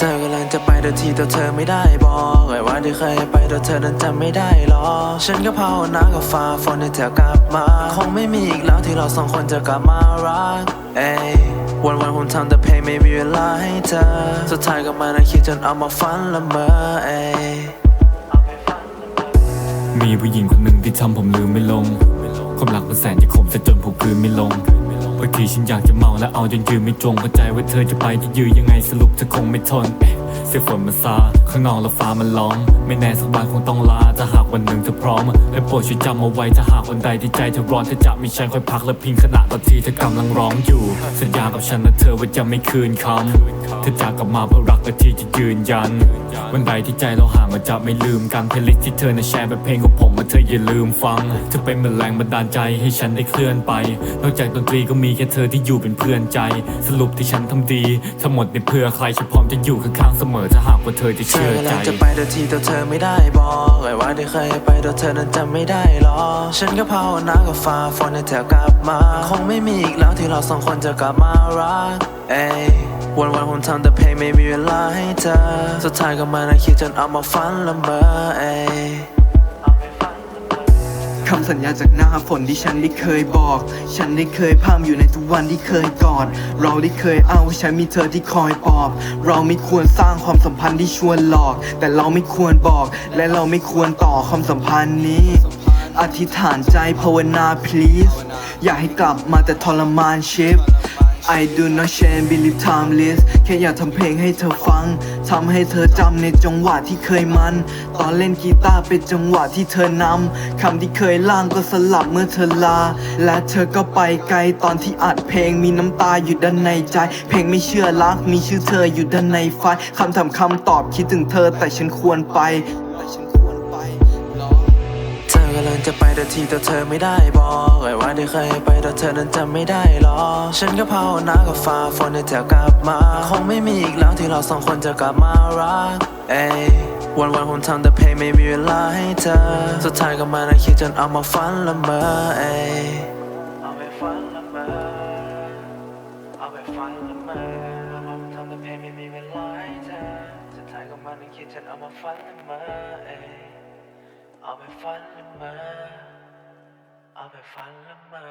ธอกำลังจะไปแต่ทีแต่เธอไม่ได้บอกไอ้วันที่เคยไปแต่เธอนั้นจำไม่ได้หรอ ฉันก็ภาวนากับฟ้าฝนให้เธอกลับมา คงไม่มีอีกแล้วที่เราสองคนจะกลับมารัก เอ้ยวันวันๆผมทำแต่เพลงไม่มีเวลาให้เธอ สุดท้ายก็มานั่งคิดจนเอามาฝันละเมอเอ้ยมีผู้หญิงคนหนึ่งที่ทำผมลืมไม่ลง ความรักมันแสนจะขมซะจนผมกลืนไม่ลง ทีฉันอยากจะเมาและเอาจนยืนไม่ตรงเข้าใจว่าเธอจะไปจะยืนยังไงสรุปเธอคงไม่ทน เสียงฝนมันซาข้างนอกแล้วฟ้ามันร้อง ไม่แน่สักวันคงต้องลาถ้าหากวันหนึ่งเธอพร้อมและโปรดช่วยจำเอาไว้ถ้าหากวันใดที่ใจเธอร้อนเธอจะมีฉันคอยพักและพิงขณะตอนที่เธอกำลังร้องอยู่ สัญญากับฉันนะเธอว่าจะไม่คืนคำเธอจากกลับมาเพื่อรักและที่จะยืนยัน วันใดที่ใจเราห่างมันจะไม่ลืมกันเพลย์ลิสต์ที่เธอนะแชร์เป็นเพลงของผมมาเธออย่าลืมฟังเธอเป็นเหมือนแรงบันดาลใจให้ฉันได้เคลื่อนไป นอกจากดนตรีก็มีแค่เธอที่อยู่เป็นเพื่อนใจ สรุปที่ฉันทำดีทั้งหมดในเพื่อใครฉันพร้อมจะอยู่ข้างๆเสมอถ้าหากว่าเธอจะเธเชื่อใจกำลังจะไปแต่ทีแต่เธอไม่ได้บอกไอ้ว่าที่เคยไปแต่เธอนั้นจำไม่ได้หรอ ฉันก็ภาวนากับฟ้าฝนให้เธอกลับมา คงไม่มีอีกแล้วที่เราสองคนจะกลับมารักเอ้ยวันวันผมทำแต่เพลงไม่มีเวลาให้เธอ สุดท้ายก็มานั่งคิดจนเอามาฝันละเมอเอ้ คำสัญญาจากหน้าฝนที่ฉันได้เคยบอก ฉันได้เคยพามอยู่ในทุกวันที่เคยกอด เราได้เคยเอาฉันมีเธอที่คอยปลอบ เราไม่ควรสร้างความสัมพันธ์ที่ชวนหลอก แต่เราไม่ควรบอก และเราไม่ควรต่อความสัมพันธ์นี้ อธิษฐานใจภาวนา please อยากให้กลับมาแต่ทรมานชิป I do not change believe timeless แค่อยากทำเพลงให้เธอฟัง ทำให้เธอจำในจังหวะที่เคยมัน ตอนเล่นกีตาร์เป็นจังหวะที่เธอนำ คำที่เคยล่างก็สลับเมื่อเธอลา และเธอก็ไปไกลตอนที่อัดเพลงมีน้ำตาอยู่ด้านในใจ เพลงไม่เชื่อรักมีชื่อเธออยู่ด้านในไฟ คำถามคำตอบคิดถึงเธอแต่ฉันควรไปแต่ฉัน กำลังจะไปแต่ทีแต่เธอไม่ได้บอกไอ้วันที่เคยไปแต่เธอนั้นจำไม่ได้หรอ ฉันก็ภาวนากับฟ้าฝนให้เธอกลับมา คงไม่มีอีกแล้วที่เราสองคนจะกลับมารัก เอ้ยวันวันๆผมทำแต่เพลงไม่มีเวลาให้เธอ สุดท้ายก็มานั่งคิดจนเอามาฝันละเมอเอ้ยเอาไปฝันละเมอเอาไปฝันละเมอวันๆผมทำแต่เพลงไม่มีเวลาให้เธอ สุดท้ายก็มานั่งคิดจนเอามาฝันละเมอเอ้ เอาไปฝันละเมอเอาไปฝันละเมอ